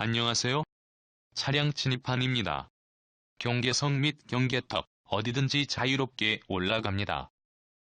안녕하세요. 차량 진입판입니다. 경계석 및 경계턱 어디든지 자유롭게 올라갑니다.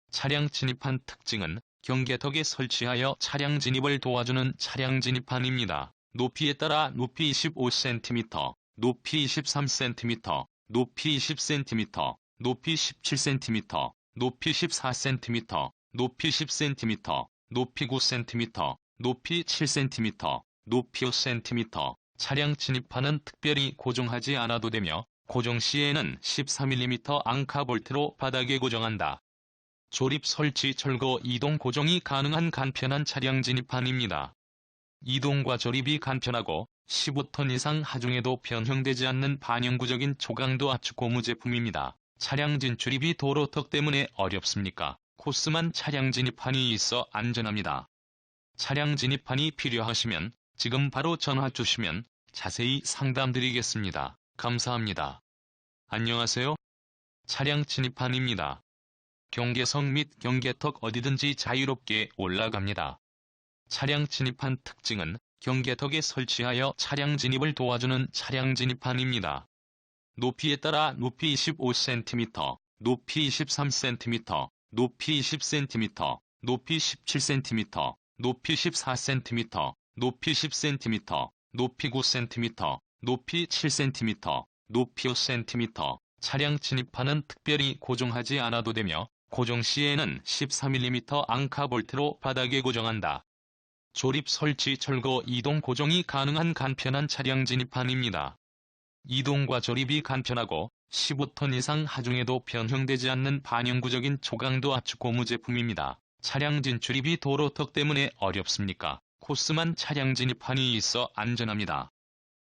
차량 진입판 특징은 경계턱에 설치하여 차량 진입을 도와주는 차량 진입판입니다. 높이에 따라 높이 25cm, 높이 23cm, 높이 10cm, 높이 17cm, 높이 14cm, 높이 10cm, 높이 9cm, 높이 7cm, 높이 5cm, 차량 진입판은 특별히 고정하지 않아도 되며 고정 시에는 14mm 앙카 볼트로 바닥에 고정한다. 조립 설치 철거 이동 고정이 가능한 간편한 차량 진입판입니다. 이동과 조립이 간편하고 15톤 이상 하중에도 변형되지 않는 반영구적인 초강도 압축 고무 제품입니다. 차량 진출입이 도로턱 때문에 어렵습니까? 코스만 차량 진입판이 있어 안전합니다. 차량 진입판이 필요하시면 지금 바로 전화 주시면 자세히 상담드리겠습니다. 감사합니다. 안녕하세요. 차량 진입판입니다. 경계석 및 경계턱 어디든지 자유롭게 올라갑니다. 차량 진입판 특징은 경계턱에 설치하여 차량 진입을 도와주는 차량 진입판입니다. 높이에 따라 높이 25cm, 높이 23cm, 높이 10cm, 높이 17cm, 높이 14cm, 높이 10cm, 높이 9cm, 높이 7cm, 높이 5cm, 차량 진입판은 특별히 고정하지 않아도 되며 고정 시에는 14mm 앙카 볼트로 바닥에 고정한다. 조립 설치 철거 이동 고정이 가능한 간편한 차량 진입판입니다. 이동과 조립이 간편하고 15톤 이상 하중에도 변형되지 않는 반영구적인 초강도 압축 고무 제품입니다. 차량 진출입이 도로턱 때문에 어렵습니까? 코스만 차량 진입판이 있어 안전합니다.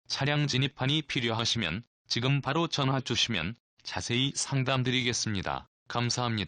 차량 진입판이 필요하시면 지금 바로 전화 주시면 자세히 상담드리겠습니다. 감사합니다.